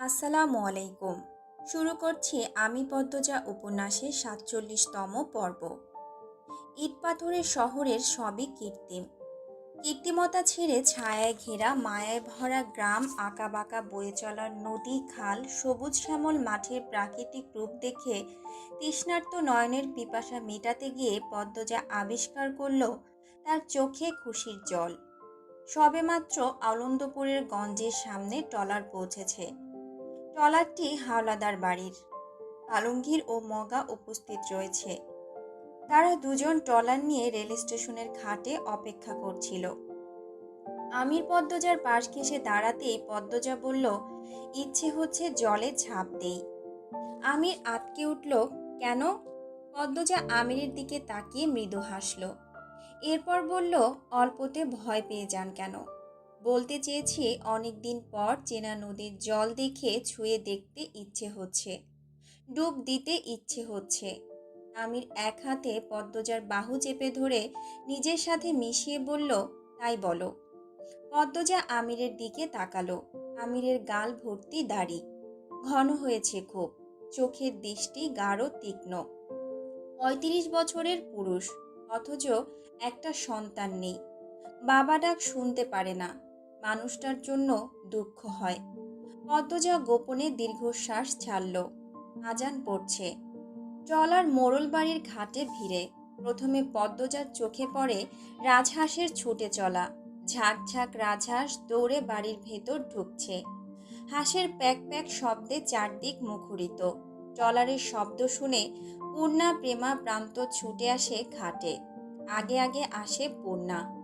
আসসালামু আলাইকুম। শুরু করছি আমি পদ্মজা উপন্যাসের সাতচল্লিশতম পর্ব। ইট পাথরের শহরের সবই কৃত্রিম। কৃত্রিমতা ছেড়ে ছায়ায় ঘেরা মায়ায় ভরা গ্রাম আঁকাবাঁকা বয়ে চলার নদী, খাল, সবুজ শ্যামল মাঠের প্রাকৃতিক রূপ দেখে তৃষ্ণার্ত নয়নের পিপাসা মেটাতে গিয়ে পদ্মজা আবিষ্কার করল তার চোখে খুশির জল। সবেমাত্র আনন্দপুরের গঞ্জের সামনে টলার পৌঁছেছে। ট্রলারটি হাওলাদার বাড়ির। আলমগীর ও মগা উপস্থিত রয়েছে। তারা দুজন ট্রলার নিয়ে রেল স্টেশনের ঘাটে অপেক্ষা করছিল। আমির পদ্মজার পাশ ঘেসে দাঁড়াতেই পদ্মজা বলল, ইচ্ছে হচ্ছে জলে ঝাঁপ দেই। আমির আটকে উঠল, কেন? পদ্মজা আমিরের দিকে তাকিয়ে মৃদু হাসল। এরপর বলল, অল্পতে ভয় পেয়ে যান কেন? বলতে চেয়েছি অনেক দিন পর চেনা নদীর জল দেখে ছুঁয়ে দেখতে ইচ্ছে হচ্ছে, ডুব দিতে ইচ্ছে হচ্ছে। আমির এক হাতে পদ্মজার বাহু চেপে ধরে নিজের সাথে মিশিয়ে বলল, তাই বলো। পদ্মজা আমিরের দিকে তাকালো। আমিরের গাল ভর্তি দাড়ি, ঘন হয়েছে খুব, চোখের দৃষ্টি গাঢ় তীক্ষ্ণ। পঁয়ত্রিশ বছরের পুরুষ, অথচ একটা সন্তান নেই, বাবা ডাক শুনতে পারে না। মানুষটার জন্য দুঃখ হয়। পদ্মজা গোপনে দীর্ঘশ্বাস ছাড়ল। আজান পড়ছে। ট্রলার মোড়ল বাড়ির ঘাটে ভিড়ে। প্রথমে পদ্মজার চোখে পড়ে রাজহাঁসের ছুটে চলা। ঝাঁক ঝাঁক রাজহাঁস দৌড়ে বাড়ির ভেতর ঢুকছে। হাঁসের প্যাক প্যাক শব্দে চারদিক মুখরিত। ট্রলারের শব্দ শুনে পূর্ণা প্রেমা প্রান্ত ছুটে আসে ঘাটে। আগে আগে আসে পূর্ণা।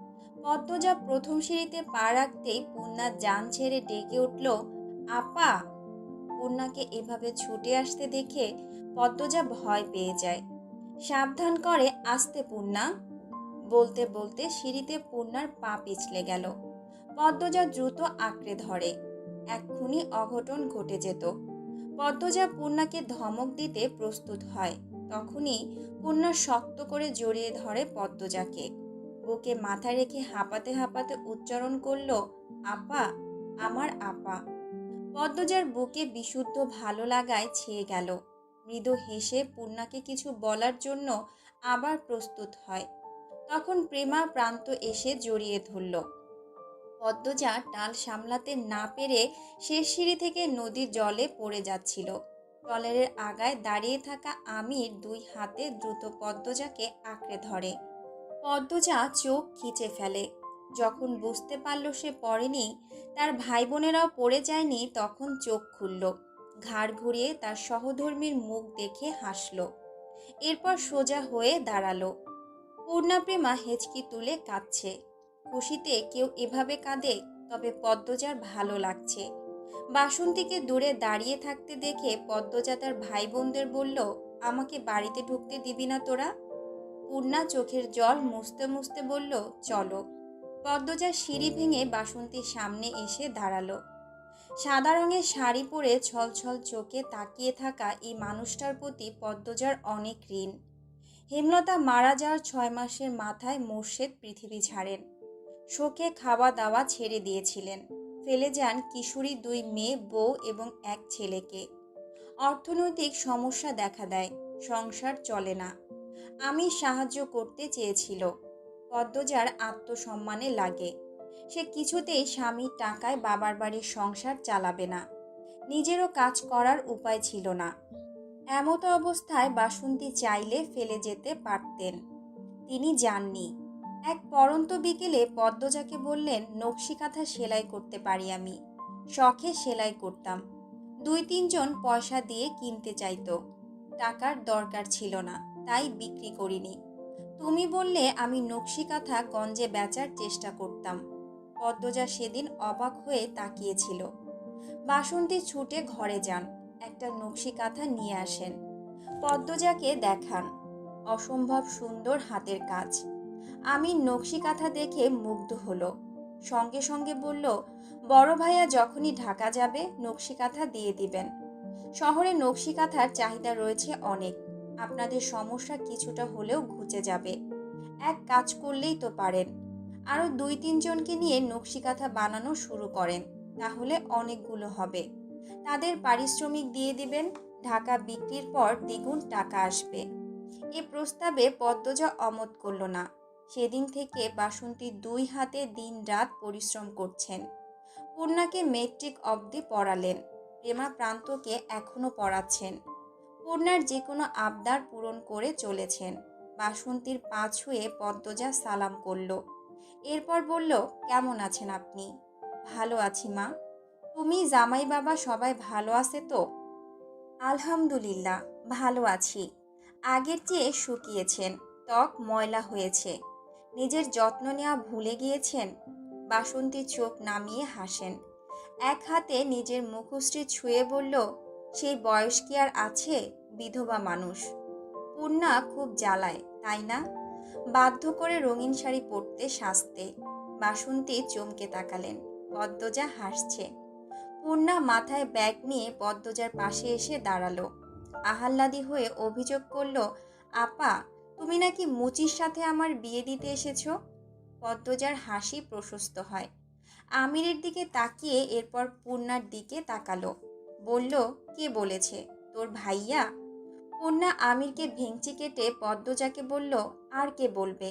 পদ্মজা প্রথম সিঁড়িতে পা রাখতেই পূর্ণা যান ছেড়ে ডেকে উঠল, আপা! পূর্ণাকে এভাবে ছুটে আসতে দেখে পদ্মজা ভয় পেয়ে যায়। সাবধান করে আসতে পূর্ণা। বলতে বলতে সিঁড়িতে পূর্ণার পা পিছলে গেল। পদ্মজা দ্রুত আঁকড়ে ধরে। এক্ষুনি অঘটন ঘটে যেত। পদ্মজা পূর্ণাকে ধমক দিতে প্রস্তুত হয়। তখনই পূর্ণা শক্ত করে জড়িয়ে ধরে পদ্মজাকে। বুকে মাথা রেখে হাঁপাতে হাঁপাতে উচ্চারণ করল, আপা, আমার আপা। পদ্মজার বুকে বিশুদ্ধ ভালো লাগায় ছেয়ে গেল। মৃদু হেসে পূর্ণাকে কিছু বলার জন্য আবার প্রস্তুত হয়। তখন প্রেমা প্রান্ত এসে জড়িয়ে ধরল। পদ্মজা টাল সামলাতে না পেরে শেষ সিঁড়ি থেকে নদীর জলে পড়ে যাচ্ছিল। ট্রলারের আগায় দাঁড়িয়ে থাকা আমির দুই হাতে দ্রুত পদ্মজাকে আঁকড়ে ধরে। পদ্মজা চোখ খিচে ফেলে। যখন বুঝতে পারল সে পড়েনি, তার ভাই বোনেরাও পড়ে যায়নি, তখন চোখ খুলল। ঘাড় ঘুরিয়ে তার সহধর্মীর মুখ দেখে হাসল। এরপর সোজা হয়ে দাঁড়াল। পূর্ণাপ্রেমা হেঁচকি তুলে কাঁদছে। খুশিতে কেউ এভাবে কাঁদে, তবে পদ্মজার ভালো লাগছে। বাসন্তীকে দূরে দাঁড়িয়ে থাকতে দেখে পদ্মজা তার ভাই বোনদের বলল, আমাকে বাড়িতে ঢুকতে দিবি না তোরা? পূর্ণা চোখের জল মুছতে মুছতে বলল, চলো। পদ্মজা সিঁড়ি ভেঙে বাসন্তীর সামনে এসে দাঁড়াল। সাদা রঙের শাড়ি পরে ছলছল চোখে তাকিয়ে থাকা এই মানুষটার প্রতি পদ্মজার অনেক ঋণ। হেমলতা মারা যাওয়ার ছয় মাসের মাথায় মোর্শেদ পৃথিবী ছাড়েন। শোকে খাওয়া দাওয়া ছেড়ে দিয়েছিলেন। ফেলে যান কিশোরী দুই মেয়ে, বউ এবং এক ছেলেকে। অর্থনৈতিক সমস্যা দেখা দেয়, সংসার চলে না। আমি সাহায্য করতে চেয়েছিল। পদ্মজার আত্মসম্মানে লাগে। সে কিছুতেই স্বামীর টাকায় বাবার বাড়ির সংসার চালাবে না। নিজেরও কাজ করার উপায় ছিল না। এমত অবস্থায় বাসন্তী চাইলে ফেলে যেতে পারতেন। তিনি যাননি। এক পরন্ত বিকেলে পদ্মজাকে বললেন, নকশি কাঁথা সেলাই করতে পারি আমি। শখে সেলাই করতাম। দুই তিনজন পয়সা দিয়ে কিনতে চাইতো। টাকার দরকার ছিল না। তাই বিক্রি করিনি। তুমি বললে আমি নকশি কাঁথা গঞ্জে বেচার চেষ্টা করতাম। পদ্মজা সেদিন অবাক হয়ে তাকিয়েছিল। বাসন্তী ছুটে ঘরে যান, একটা নকশি কাঁথা নিয়ে আসেন। পদ্মজাকে দেখান, অসম্ভব সুন্দর হাতের কাজ। আমি নকশি কাঁথা দেখে মুগ্ধ হলো। সঙ্গে সঙ্গে বলল, বড় ভাইয়া যখনই ঢাকা যাবে নকশি কাঁথা দিয়ে দিবেন। শহরে নকশি কাঁথার চাহিদা রয়েছে অনেক। আপনাদের সমস্যা কিছুটা হলেও ঘুচে যাবে। এক কাজ করলেই তো পারেন। আরও দুই তিনজনকে নিয়ে নকশি কাঁথা বানানো শুরু করেন, তাহলে অনেকগুলো হবে। তাদের পারিশ্রমিক দিয়ে দিবেন, ঢাকা বিক্রির পর দ্বিগুণ টাকা আসবে। এ প্রস্তাবে পদ্মজা অমত করল না। সেদিন থেকে বাসন্তী দুই হাতে দিন রাত পরিশ্রম করছেন। পূর্ণাকে মেট্রিক অবধি পড়ালেন। প্রেমা প্রান্তকে এখনও পড়াচ্ছেন। পূর্ণার যে কোনো আবদার পূরণ করে চলেছেন। বাসন্তীর পা ছুঁয়ে পদ্মজা সালাম করল। এরপর বলল, কেমন আছেন আপনি? ভালো আছি, মা। তুমি জামাই বাবা সবাই ভালো আছে তো? আলহামদুলিল্লাহ, ভালো আছি। আগের চেয়ে শুকিয়েছেন, ত্বক ময়লা হয়েছে। নিজের যত্ন নেওয়া ভুলে গিয়েছেন? বাসন্তী চোখ নামিয়ে হাসেন। এক হাতে নিজের মুখশ্রী ছুঁয়ে বলল সেই বয়স কি আর আছে বিধবা মানুষ? পূর্ণা খুব জ্বালায়, তাই না? বাধ্য করে রঙিন শাড়ি পরতে সাজতে বাসন্তী চমকে তাকালেন, পদ্মজা হাসছে। পূর্ণা মাথায় ব্যাগ নিয়ে পদ্মজার পাশে এসে দাঁড়াল। আহাল্লাদি হয়ে অভিযোগ করল, আপা, তুমি নাকি মুচির সাথে আমার বিয়ে দিতে এসেছ? পদ্মজার হাসি প্রশস্ত হয়। আমিরের দিকে তাকিয়ে এরপর পূর্ণার দিকে তাকালো। বলল, কে বলেছে? তোর ভাইয়া? পূর্ণা আমিরকে ভেঙচি কেটে পদ্মজাকে বলল, আর কে বলবে?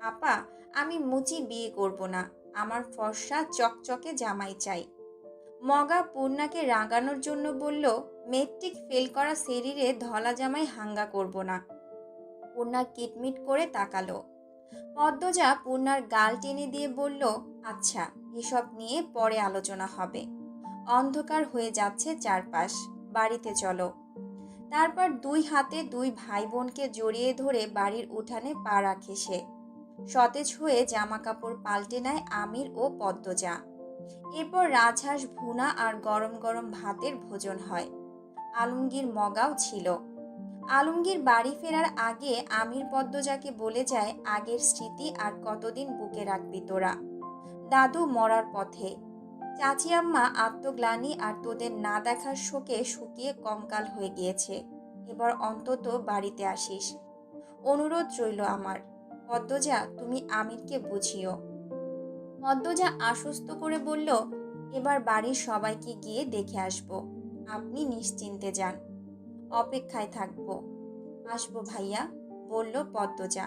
আপা, আমি মুচি বিয়ে করব না। আমার ফর্সা চকচকে জামাই চাই। মগা পূর্ণাকে রাঙানোর জন্য বলল, মেট্রিক ফেল করা শরীরে ধলা জামাই হাঙ্গা করব না। পূর্ণা কিটমিট করে তাকালো। পদ্মজা পূর্ণার গাল টেনে দিয়ে বলল আচ্ছা এসব নিয়ে পরে আলোচনা হবে। অন্ধকার হয়ে যাচ্ছে চারপাশ। বাড়িতে চলো। তারপর দুই হাতে দুই ভাই বোনকে জড়িয়ে ধরে বাড়ির উঠানে পা রাখে সে। সতেজ হয়ে জামা কাপড় পাল্টে নেয় আমির ও পদ্মজা। এরপর রাজহাঁস ভুনা আর গরম গরম ভাতের ভোজন হয়। আলমগীর মগাও ছিল। আলমগীর বাড়ি ফেরার আগে আমির পদ্মজাকে বলে যায়, আগের স্মৃতি আর কতদিন বুকে রাখবি তোরা? দাদু মরার পথে। চাচি আম্মা আত্মগ্লানি আর তোদের না দেখার শোকে শুকিয়ে কঙ্কাল হয়ে গিয়েছে। এবার অন্তত বাড়িতে আসিস। অনুরোধ রইল আমার। পদ্মজা, তুমি আমিরকে বুঝিও। পদ্মজা আশ্বস্ত করে বলল, এবার বাড়ির সবাইকে গিয়ে দেখে আসব। আপনি নিশ্চিন্তে যান। অপেক্ষায় থাকব। আসব ভাইয়া, বলল পদ্মজা।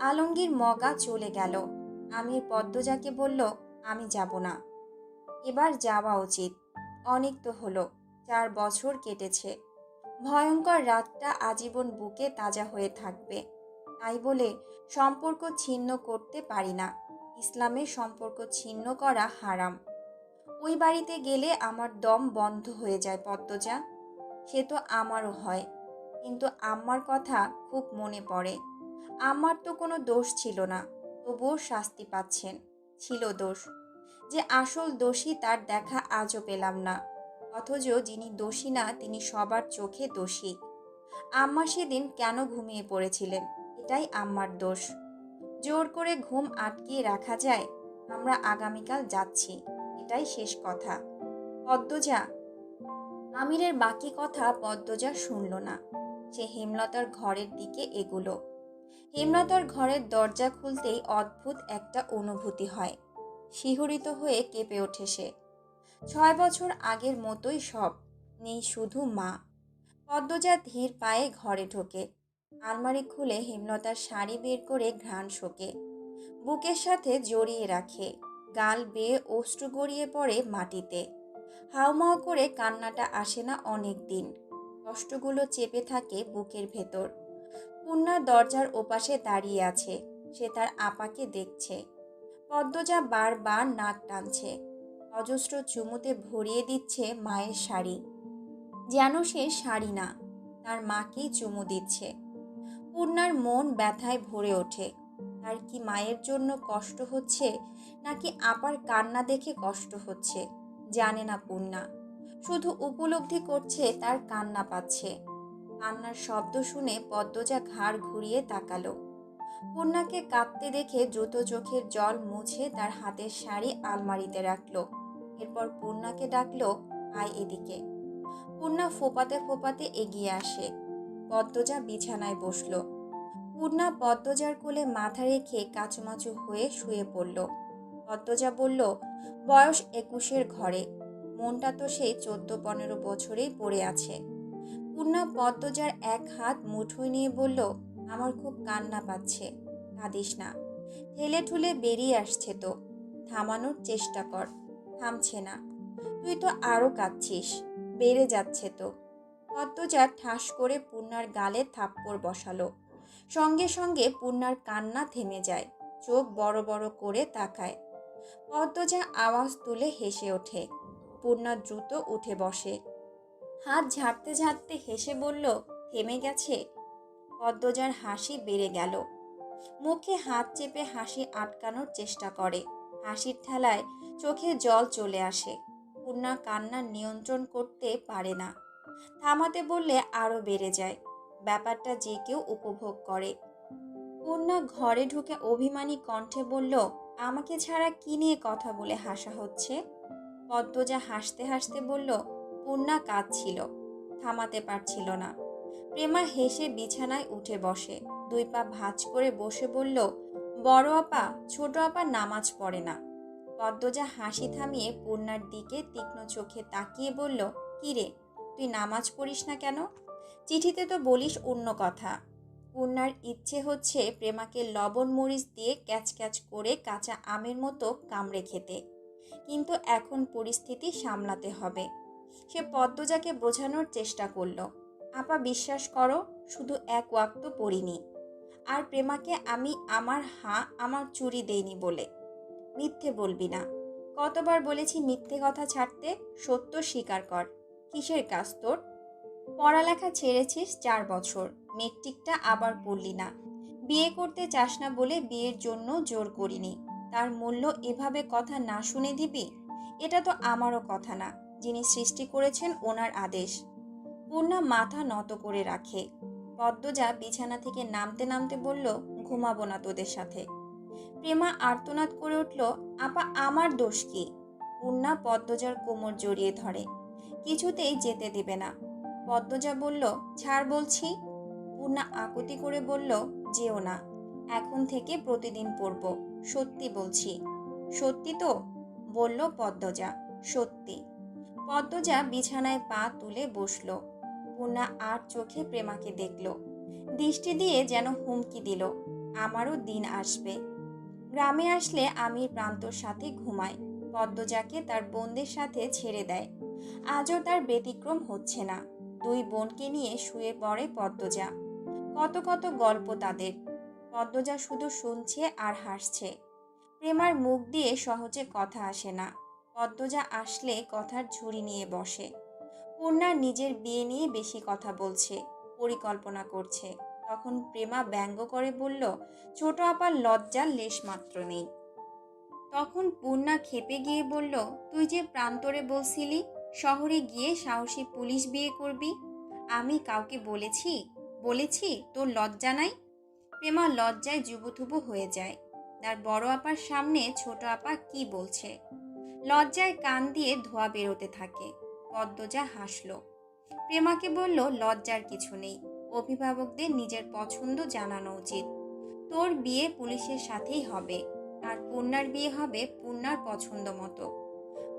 আলমগীর মগা চলে গেল। আমির পদ্মজাকে বলল, আমি যাব না। এবার যাওয়া উচিত। অনেক তো হলো, চার বছর কেটেছে। ভয়ঙ্কর রাতটা আজীবন বুকে তাজা হয়ে থাকবে। তাই বলে সম্পর্ক ছিন্ন করতে পারি না। ইসলামের সম্পর্ক ছিন্ন করা হারাম। ওই বাড়িতে গেলে আমার দম বন্ধ হয়ে যায়, পদ্মজা। সে তো আমারও হয়, কিন্তু আম্মার কথা খুব মনে পড়ে। আমার তো কোনো দোষ ছিল না, তবুও শাস্তি পাচ্ছেন, ছিল দোষ। যে আসল দোষী তার দেখা আজও পেলাম না। অথচ যিনি দোষী না, তিনি সবার চোখে দোষী। আম্মা সেদিন কেন ঘুমিয়ে পড়েছিলেন? এটাই আম্মার দোষ। জোর করে ঘুম আটকিয়ে রাখা যায়, আমরা আগামীকাল যাচ্ছি। এটাই শেষ কথা। পদ্মজা, আমিরের বাকি কথা পদ্মজা শুনল না। সে হেমলতার ঘরের দিকে এগুলো। হেমলতার ঘরের দরজা খুলতেই অদ্ভুত একটা অনুভূতি হয়। শিহরিত হয়ে কেঁপে ওঠে সে। ছয় বছর আগের মতোই সব, নেই শুধু মা। পদ্মজা ধীর পায়ে ঘরে ঢোকে। আলমারি খুলে হেমলতার শাড়ি বের করে ঘ্রাণ শোকে। বুকের সাথে জড়িয়ে রাখে। গাল বেয়ে অশ্রু গড়িয়ে পড়ে মাটিতে। হাউমাউ করে কান্নাটা আসে না অনেক দিন। কষ্টগুলো চেপে থাকে বুকের ভেতর। পূর্ণা দরজার ওপাশে দাঁড়িয়ে আছে। সে তার আপাকে দেখছে। পদ্মজা বারবার নাক টানছে, অজস্র চুমুতে ভরিয়ে দিচ্ছে মায়ের শাড়ি। যেন সে শাড়ি না, তার মাকেই চুমু দিচ্ছে। পূর্ণার মন ব্যথায় ভরে ওঠে। তার কি মায়ের জন্য কষ্ট হচ্ছে, নাকি আপার কান্না দেখে কষ্ট হচ্ছে, জানে না পূর্ণা। শুধু উপলব্ধি করছে, তার কান্না পাচ্ছে। কান্নার শব্দ শুনে পদ্মজা ঘাড় ঘুরিয়ে তাকালো। পূর্ণাকে কাঁদতে দেখে দ্রুত চোখের জল মুছে তার হাতের শাড়ি আলমারিতে রাখল। এরপর পূর্ণাকে ডাকলো, আয় এদিকে। পূর্ণা ফোপাতে ফোপাতে এগিয়ে আসে। পদ্মজা বিছানায় বসল। পূর্ণা পদ্মজার কোলে মাথা রেখে কাচুমাচু হয়ে শুয়ে পড়ল। পদ্মজা বলল, বয়স একুশের ঘরে। মনটা তো সেই চোদ্দ পনেরো বছরেই পড়ে আছে। পূর্ণা পদ্মজার এক হাত মুঠোয় নিয়ে বলল আমার খুব কান্না পাচ্ছে, কাঁদিস না। ঠেলে ঠুলে বেরিয়ে আসছে তো, থামানোর চেষ্টা কর, থামছে না। তুই তো আরও কাঁদছিস, বেড়ে যাচ্ছে তো। পদ্মজা ঠাস করে পূর্ণার গালে থাপ্পড় বসালো। সঙ্গে সঙ্গে পূর্ণার কান্না থেমে যায়, চোখ বড় বড় করে তাকায়। পদ্মজা আওয়াজ তুলে হেসে ওঠে, পূর্ণা দ্রুত উঠে বসে। হাত ঝাড়তে ঝাড়তে হেসে বলল, থেমে গেছে? পদ্মজার হাসি বেড়ে গেল। মুখে হাত চেপে হাসি আটকানোর চেষ্টা করে। হাসির ঠেলায় চোখে জল চলে আসে। পূর্ণা কান্না নিয়ন্ত্রণ করতে পারে না। থামাতে বললে আরও বেড়ে যায়। ব্যাপারটা যে কেউ উপভোগ করে। পূর্ণা ঘরে ঢুকে অভিমানী কণ্ঠে বলল, আমাকে ছাড়া কি নিয়ে কথা বলে হাসা হচ্ছে? পদ্মজা হাসতে হাসতে বলল, পূর্ণা কাঁদছিল। থামাতে পারছিল না। প্রেমা হেসে বিছানায় উঠে বসে। দুই পা ভাঁজ করে বসে বলল, বড় আপা, ছোট আপা নামাজ পড়ে না। পদ্মজা হাসি থামিয়ে পূর্ণার দিকে তীক্ষ্ণ চোখে তাকিয়ে বলল কিরে তুই নামাজ পড়িস না কেন? চিঠিতে তো বলিস অন্য কথা। পূর্ণার ইচ্ছে হচ্ছে প্রেমাকে লবণ মরিচ দিয়ে ক্যাচ ক্যাচ করে কাঁচা আমের মতো কামড়ে খেতে। কিন্তু এখন পরিস্থিতি সামলাতে হবে। সে পদ্মজাকে বোঝানোর চেষ্টা করল। আপা বিশ্বাস করো, শুধু এক ওয়াক্ত পড়িনি। আর প্রেমাকে আমি আমার হা, আমার চুরি দেইনি বলে। মিথ্যে বলবি না। কতবার বলেছি মিথ্যে কথা ছাড়তে, সত্য স্বীকার কর। কিসের কাজ তোর? পড়ালেখা ছেড়েছিস চার বছর, মেট্রিকটা আবার পড়লি না। বিয়ে করতে চাস না বলে বিয়ের জন্য জোর করিনি। তার মূল্য এভাবে কথা না শুনে দিবি? এটা তো আমারও কথা না, যিনি সৃষ্টি করেছেন ওনার আদেশ। পূর্ণা মাথা নত করে রাখে। পদ্মজা বিছানা থেকে নামতে নামতে বলল, ঘুমাবো না তোদের সাথে। প্রেমা আর্তনাদ করে উঠল, আপা, আমার দোষ কি? পূর্ণা পদ্মজার কোমর জড়িয়ে ধরে, কিছুতেই যেতে দেবে না। পদ্মজা বলল, ছাড় বলছি। পূর্ণা আকুতি করে বলল, যেও না। এখন থেকে প্রতিদিন পড়ব। সত্যি বলছি। সত্যি তো? বলল পদ্মজা, সত্যি। পদ্মজা বিছানায় পা তুলে বসল। পূর্ণা আর চোখে প্রেমাকে দেখল। দৃষ্টি দিয়ে যেন হুমকি দিল, আমারও দিন আসবে। গ্রামে আসলে আমি প্রান্তর সাথে ঘুমাই পদ্মজাকে তার বোনদের সাথে ছেড়ে দেয়। আজও তার ব্যতিক্রম হচ্ছে না। দুই বোনকে নিয়ে শুয়ে পড়ে পদ্মজা। কত কত গল্প তাদের। পদ্মজা শুধু শুনছে আর হাসছে। প্রেমার মুখ দিয়ে সহজে কথা আসে না। পদ্মজা আসলে কথার ঝুড়ি নিয়ে বসে। পূর্ণার নিজের বিয়ে নিয়ে বেশি কথা বলছে, পরিকল্পনা করছে। তখন প্রেমা ব্যঙ্গ করে বলল, ছোট আপার লজ্জার লেশ মাত্র নেই। তখন পূর্ণা খেপে গিয়ে বলল, তুই যে প্রান্তরে বলছিলি, শহরে গিয়ে সাহসী পুলিশ বিয়ে করবি? আমি কাউকে বলেছি? বলেছি, তোর লজ্জা নাই? প্রেমা লজ্জায় যুবথুবু হয়ে যায়। তার বড় আপার সামনে ছোট আপা কি বলছে? লজ্জায় কান দিয়ে ধোয়া বেরোতে থাকে। পদ্মজা হাসল। প্রেমাকে বলল, লজ্জার কিছু নেই। অভিভাবকদের নিজের পছন্দ জানানো উচিত। তোর বিয়ে পুলিশের সাথেই হবে। আর পূর্ণার বিয়ে হবে পূর্ণার পছন্দ মতো।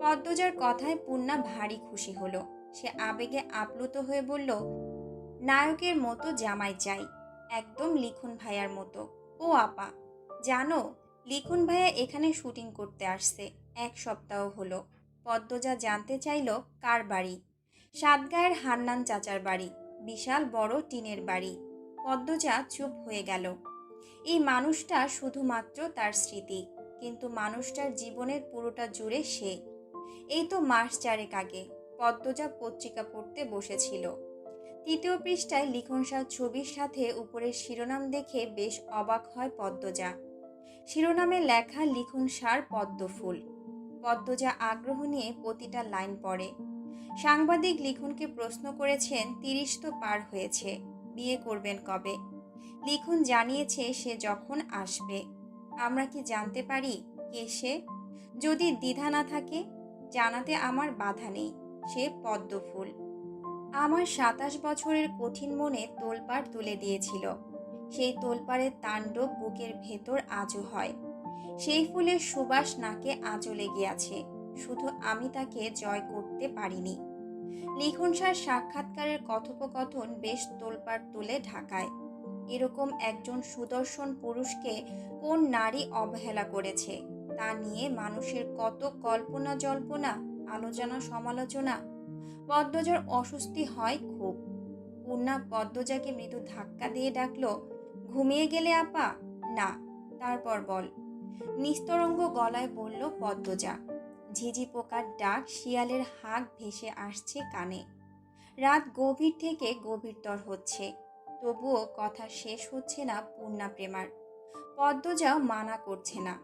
পদ্মজার কথায় পূর্ণা ভারী খুশি হলো। সে আবেগে আপ্লুত হয়ে বলল, নায়কের মতো জামাই চাই। একদম লিখুন ভাইয়ার মতো। ও আপা, জানো, লিখুন ভাইয়া এখানে শুটিং করতে আসছে। এক সপ্তাহ হলো। পদ্মজা জানতে চাইল কার বাড়ি। সাতগায়ের হান্নান চাচার বাড়ি, বিশাল বড় টিনের বাড়ি। পদ্মজা চুপ হয়ে গেল। এই মানুষটা শুধুমাত্র তার স্মৃতি, কিন্তু মানুষটার জীবনের পুরোটা জুড়ে সে। এই তো মাস চারেক আগে পদ্মজা পত্রিকা পড়তে বসেছিল। তৃতীয় পৃষ্ঠায় লিখন শাহ ছবির সাথে উপরের শিরোনাম দেখে বেশ অবাক হয় পদ্মজা। শিরোনামে লেখা লিখন সার পদ্মফুল। পদ্মজা আগ্রহ নিয়ে প্রতিটা লাইন পড়ে। সাংবাদিক লিখনকে প্রশ্ন করেছেন, তিরিশ তো পার হয়েছে, বিয়ে করবেন কবে? লিখন জানিয়েছে, সে যখন আসবে। আমরা কি জানতে পারি কে সে? যদি দ্বিধা না থাকে, জানাতে আমার বাধা নেই, সে পদ্মফুল। আমার সাতাশ বছরের কঠিন মনে তোলপাড় তুলে দিয়েছিল, সেই তোলপাড়ের তাণ্ডব বুকের ভেতর আজও হয়। সেই ফুলের সুবাস নাকে আজও লেগে আছে শুধু আমি তাকে জয় করতে পারিনি। লিখন স্যার সাক্ষাৎকারের কথোপকথন বেশ তোলপাড় তুলে ঢাকায়। এরকম একজন সুদর্শন পুরুষকে কোন নারী অবহেলা করেছে? তা নিয়ে মানুষের কত কল্পনা জল্পনা, আলোচনা সমালোচনা। পদ্মজার অস্বস্তি হয় খুব। পূর্ণা পদ্মজাকে মৃদু ধাক্কা দিয়ে ডাকলো, ঘুমিয়ে গেলে আপা? না। তারপর বল। নিস্তরঙ্গ গলায় বলল, পদ্মজা, ঝিঝি পোকার ডাক শিয়ালের হাঁক ভেসে আসছে কানে। রাত গভীর থেকে গভীরতর হচ্ছে, তবুও কথা শেষ হচ্ছে না পূর্ণা প্রেমার। পদ্মজাও মানা করছে না,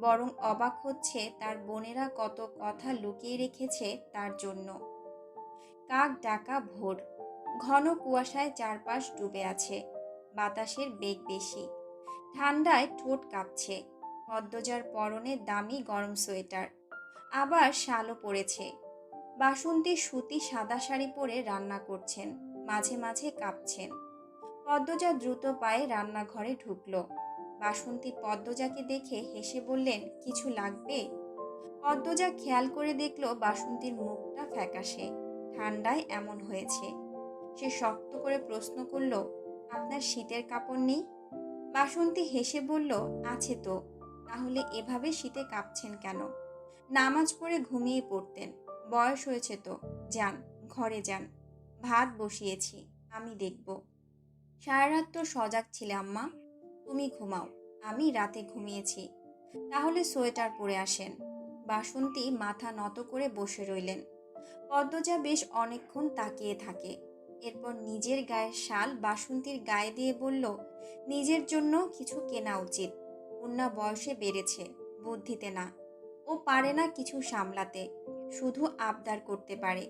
বরং অবাক হচ্ছে তার বোনেরা কত কথা লুকিয়ে রেখেছে তার জন্য। কাক ডাকা ভোর, ঘন কুয়াশায় চারপাশ ডুবে আছে, বাতাসের বেগ বেশি, ঠান্ডায় ঠোঁট কাঁপছে। পদ্মজার পরনে দামি গরম সোয়েটার। আবার শালও পড়েছে বাসন্তী সুতি সাদা শাড়ি পরে রান্না করছেন, মাঝে মাঝে কাঁপছেন। পদ্মজা দ্রুত পায়ে রান্নাঘরে ঢুকলো। বাসন্তী পদ্মজাকে দেখে হেসে বললেন, কিছু লাগবে? পদ্মজা খেয়াল করে দেখল বাসন্তীর মুখটা ফ্যাকাশে, ঠান্ডায় এমন হয়েছে। সে শক্ত করে প্রশ্ন করল, আপনার শীতের কাপড় নেই? বাসন্তী হেসে বলল, আছে তো। তাহলে এভাবে শীতে কাঁপছেন কেন? নামাজ পড়ে ঘুমিয়ে পড়তেন। বয়স হয়েছে তো। যান, ঘরে যান। ভাত বসিয়েছি, আমি দেখব। সারা রাত তো সজাগ ছিলে আম্মা। তুমি ঘুমাও, আমি রাতে ঘুমিয়েছি। তাহলে সোয়েটার পরে আসেন। বাসন্তী মাথা নত করে বসে রইলেন। পদ্মজা বেশ অনেকক্ষণ তাকিয়ে থাকে। এরপর নিজের গায়ের শাল বাসন্তীর গায়ে দিয়ে বলল, নিজের জন্য কিছু কেনা উচিত। কন্যা বয়সে বেড়েছে, বুদ্ধিতে না। ও পারে না কিছু সামলাতে, শুধু আবদার করতে পারে।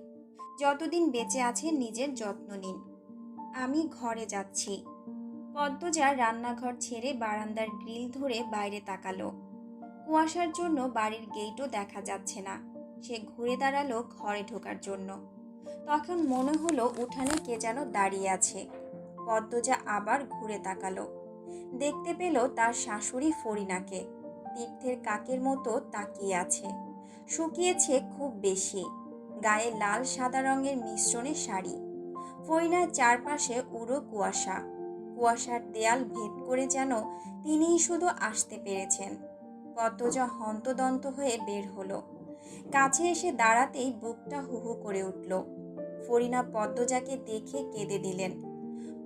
যতদিন বেঁচে আছে নিজের যত্ন নিন। আমি ঘরে যাচ্ছি। পদ্মজা রান্নাঘর ছেড়ে বারান্দার গ্রিল ধরে বাইরে তাকালো। কুয়াশার জন্য বাড়ির গেটও দেখা যাচ্ছে না। সে ঘুরে দাঁড়াল ঘরে ঢোকার জন্য। তখন মনে হলো উঠানে কে যেন দাঁড়িয়ে আছে। পদ্মজা আবার ঘুরে তাকালো। দেখতে পেল তার শাশুড়ি ফরিনাকে। তীর্থের কাকের মতো তাকিয়ে আছে। শুকিয়েছে খুব বেশি। গায়ে লাল সাদা রঙের মিশ্রণে শাড়ি। ফরিনার চারপাশে উড়ো কুয়াশা। কুয়াশার দেয়াল ভেদ করে যেন তিনিই শুধু আসতে পেরেছেন। পদ্মজা হন্তদন্ত হয়ে বের হলো। কাছে এসে দাঁড়াতেই বুকটা হুহু করে উঠল। ফরিনা পদ্মজাকে দেখে কেঁদে দিলেন।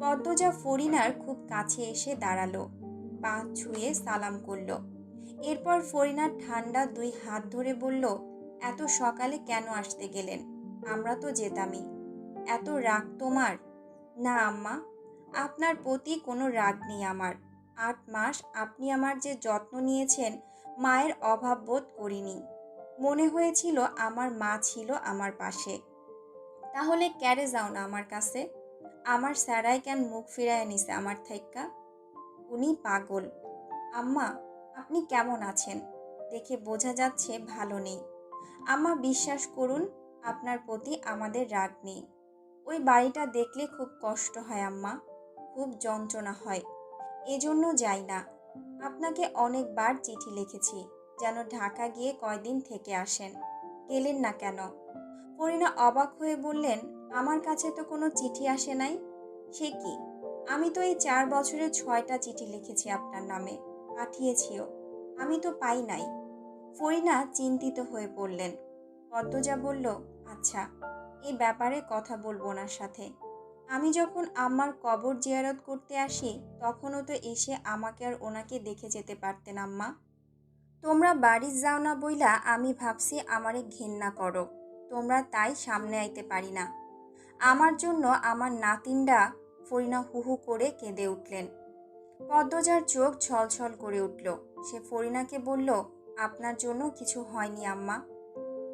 পদ্মজা ফরিনার খুব কাছে এসে দাঁড়াল। পা ছুঁয়ে সালাম করল। এরপর ফরিনার ঠান্ডা দুই হাত ধরে বলল, এত সকালে কেন আসতে গেলেন? আমরা তো যেতামই। এত রাগ তোমার? না, আম্মা। আপনার প্রতি কোনো রাগ নেই আমার। আট মাস আপনি আমার যে যত্ন নিয়েছেন, মায়ের অভাব বোধ করিনি। মনে হয়েছিল আমার মা ছিল আমার পাশে। তাহলে ক্যারে যাও না আমার কাছে। আমার স্যারাই কেন মুখ ফিরায় নিছে আমার থাইক্কা উনি পাগল। আম্মা, আপনি কেমন আছেন? দেখে বোঝা যাচ্ছে ভালো নেই। আম্মা, বিশ্বাস করুন, আপনার প্রতি আমাদের রাগ নেই। ওই বাড়িটা দেখলে খুব কষ্ট হয় আম্মা, খুব যন্ত্রণা হয়। এজন্য যাই না। আপনাকে অনেকবার চিঠি লিখেছি, যেন ঢাকা গিয়ে কয়দিন থেকে আসেন। গেলেন না কেন? করিনা অবাক হয়ে বললেন আমার কাছে তো কোনো চিঠি আসে নাই। সে কি? আমি তো এই চার বছরে ছয়টা চিঠি লিখেছি আপনার নামে, পাঠিয়েছিও। আমি তো পাই নাই। ফরিনা চিন্তিত হয়ে পড়লেন। পদ্মজা বলল আচ্ছা এই ব্যাপারে কথা বলব ওনার সাথে। আমি যখন আম্মার কবর জিয়ারত করতে আসি, তখনও তো এসে আমাকে আর ওনাকে দেখে যেতে পারতেন আম্মা। তোমরা বাড়ি যাও না বইলা আমি ভাবছি আমারে ঘেন্না করো। তোমরা তাই সামনে আইতে পারি না। আমার জন্য আমার নাতিনরা ফরিনা হুহু করে কেঁদে উঠলেন। পদ্মজার চোখ ছলছল করে উঠল। সে ফরিনাকে বলল, আপনার জন্য কিছু হয়নি আম্মা।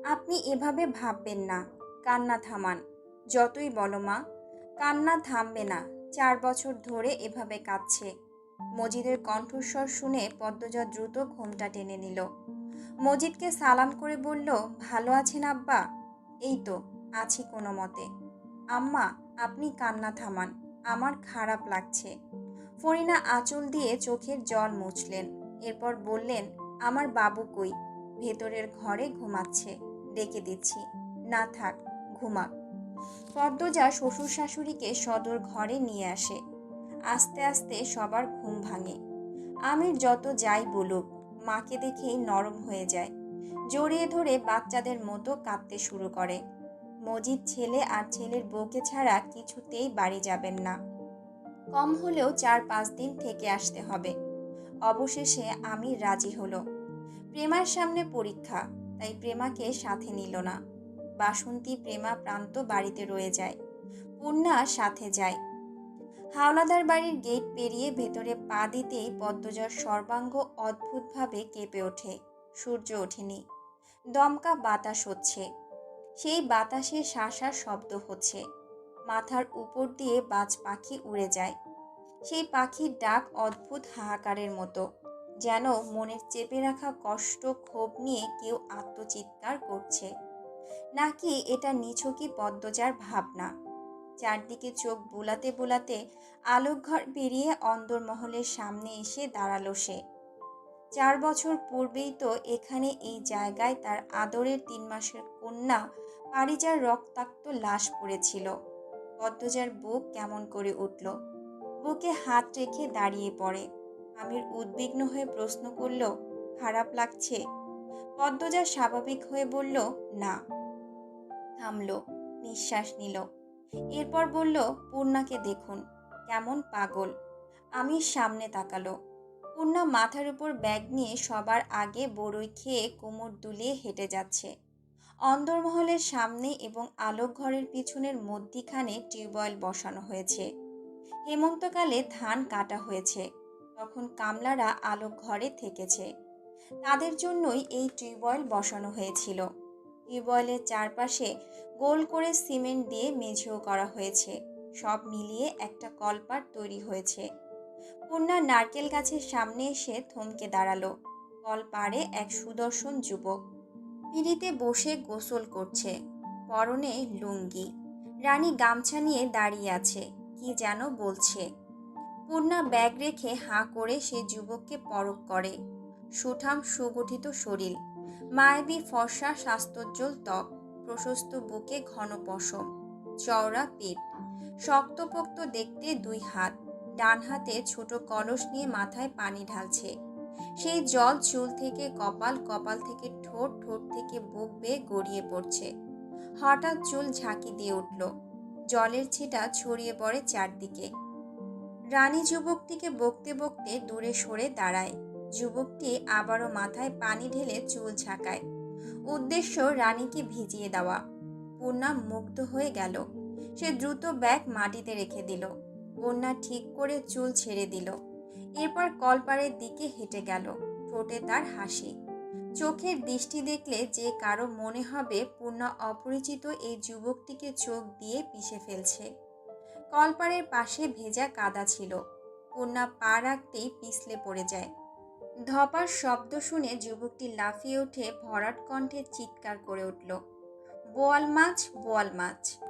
আপনি এভাবে ভাববেন না। কান্না থামান। যতই বলো মা। কান্না থামবে না। চার বছর ধরে এভাবে কাঁদছে। মজিদের কণ্ঠস্বর শুনে পদ্মজা দ্রুত ঘোমটা টেনে নিল। মজিদকে সালাম করে বলল, ভালো আছেন আব্বা? এই তো, আছি কোনো মতে। আম্মা, আপনি কান্না থামান, আমার খারাপ লাগছে। ফরিনা আঁচল দিয়ে চোখের জল মুছলেন, এরপর বললেন, আমার বাবু কই? ভেতরের ঘরে ঘুমাচ্ছে, ডেকে দিচ্ছি। না থাক, ঘুমাক। পদ্মজা শ্বশুর শাশুড়িকে সদর ঘরে নিয়ে আসে। আস্তে আস্তে সবার ঘুম ভাঙে। আমির যত যাই বলুক, মাকে দেখেই নরম হয়ে যায়। জড়িয়ে ধরে বাচ্চাদের মতো কাঁদতে শুরু করে। মজিদ ছেলে আর ছেলের বউকে ছাড়া কিছুতেই বাড়ি যাবেন না। কম হলেও চার পাঁচ দিন থেকে আসতে হবে। অবশেষে আমি রাজি হলো। প্রেমার সামনে পরীক্ষা, তাই প্রেমাকে সাথে নিল না। বাসন্তী প্রেমা প্রান্ত বাড়িতে রয়ে যায়। পূর্ণা সাথে যায়। হাওলাদার বাড়ির গেট পেরিয়ে ভেতরে পা দিতেই পদ্মজার সর্বাঙ্গ অদ্ভুতভাবে কেঁপে ওঠে। সূর্য ওঠেনি। দমকা বাতাস হচ্ছে। সেই বাতাসে শাঁসা শব্দ হচ্ছে। মাথার উপর দিয়ে বাজ পাখি উড়ে যায়। সেই পাখির ডাক অদ্ভুত হাহাকারের মতো, যেন মনের চেপে রাখা কষ্ট ক্ষোভ নিয়ে কেউ আত্মচিৎকার করছে। নাকি এটা নিছকই পদ্মজার ভাবনা? চারদিকে চোখ বোলাতে বোলাতে আলোকঘর পেরিয়ে অন্দরমহলের সামনে এসে দাঁড়াল সে। চার বছর পূর্বেই তো এখানে এই জায়গায় তার আদরের তিন মাসের কন্যা পারিজার রক্তাক্ত লাশ পড়েছিল। পদ্মজার বুক কেমন করে উঠল। বুকে হাত রেখে দাঁড়িয়ে পড়ে। আমির উদ্বিগ্ন হয়ে প্রশ্ন করল, খারাপ লাগছে? পদ্মজা স্বাভাবিক হয়ে বলল, না। থামলো, নিঃশ্বাস নিল। এরপর বলল, পূর্ণাকে দেখুন। কেমন পাগল। আমি সামনে তাকালো। পূর্ণা মাথার উপর ব্যাগ নিয়ে সবার আগে বড়ই খেয়ে কোমর দুলিয়ে হেঁটে যাচ্ছে। অন্দরমহলের সামনে এবং আলোকঘরের পিছনের মধ্যিখানে টিউবওয়েল বসানো হয়েছে। হেমন্তকালে ধান কাটা হয়েছে। তখন কামলারা আলোক ঘরে থেকেছে। তাদের জন্যই এই টিউবওয়েল বসানো হয়েছিল। টিউবওয়েলের চারপাশে গোল করে সিমেন্ট দিয়ে মেঝেও করা হয়েছে। সব মিলিয়ে একটা কলপাট তৈরি হয়েছে। পূর্ণা নারকেল গাছের সামনে এসে থমকে দাঁড়াল। কলপাড়ে এক সুদর্শন যুবক। পিড়িতে বসে গোসল করছে। পরনে লুঙ্গি। রানী গামছা নিয়ে দাঁড়িয়ে আছে। কি যেন বলছে। পূর্ণা ব্যাগ রেখে হাঁ করে সে যুবককে পরক করে। সুঠাম সুগঠিত শরীর। মায়াবী ফর্সা স্বাস্থ্যোজ্জ্বল ত্বক। প্রশস্ত বুকে ঘন পশম। চওড়া পিঠ। শক্তপোক্ত দেখতে দুই হাত। ডান হাতে ছোট কলস নিয়ে মাথায় পানি ঢালছে। সেই জল চুল থেকে কপাল কপাল থেকে ঠোঁট ঠোঁট থেকে বুক বেয়ে গড়িয়ে পড়ছে। হঠাৎ চুল ঝাঁকি দিয়ে উঠল। জলের ছিটা ছড়িয়ে পড়ে চারদিকে। রানী যুবকটিকে বকতে বকতে দূরে সরে দাঁড়ায়। যুবকটি আবারও মাথায় পানি ঢেলে চুল ঝাঁকায়। উদ্দেশ্য রানীকে ভিজিয়ে দেওয়া। পূর্ণা মুগ্ধ হয়ে গেল। সে দ্রুত ব্যাগ মাটিতে রেখে দিল। পূর্ণা ঠিক করে চুল ছেড়ে দিল। এরপর কলপাড়ের দিকে হেঁটে গেল, ঠোঁটে তার হাসি। চোখের দৃষ্টি দেখলে যে কারও মনে হবে পূর্ণা অপরিচিত এই যুবকটিকে চোখ দিয়ে পিষে ফেলছে। কলপাড়ের পাশে ভেজা কাদা ছিল। পূর্ণা পা রাখতেই পিছলে পড়ে যায়। ধপার শব্দ শুনে যুবকটি লাফিয়ে উঠে ভরাট কণ্ঠে চিৎকার করে উঠল, বোয়াল মাছ বোয়াল মাছ।